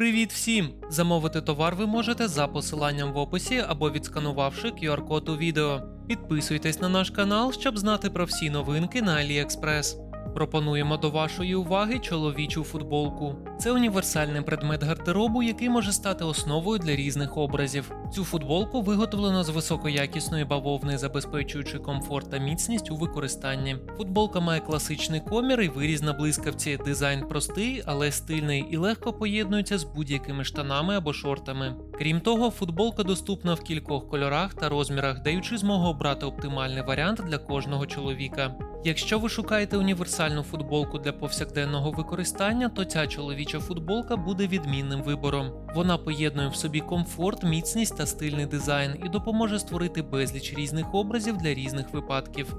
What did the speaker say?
Привіт всім! Замовити товар ви можете за посиланням в описі або відсканувавши QR-код у відео. Підписуйтесь на наш канал, щоб знати про всі новинки на AliExpress. Пропонуємо до вашої уваги чоловічу футболку. Це універсальний предмет гардеробу, який може стати основою для різних образів. Цю футболку виготовлено з високоякісної бавовни, забезпечуючи комфорт та міцність у використанні. Футболка має класичний комір і виріз на блискавці. Дизайн простий, але стильний і легко поєднується з будь-якими штанами або шортами. Крім того, футболка доступна в кількох кольорах та розмірах, даючи змогу обрати оптимальний варіант для кожного чоловіка. Якщо ви шукаєте універсальну футболку для повсякденного використання, то ця чоловіча футболка буде відмінним вибором. Вона поєднує в собі комфорт, міцність та стильний дизайн і допоможе створити безліч різних образів для різних випадків.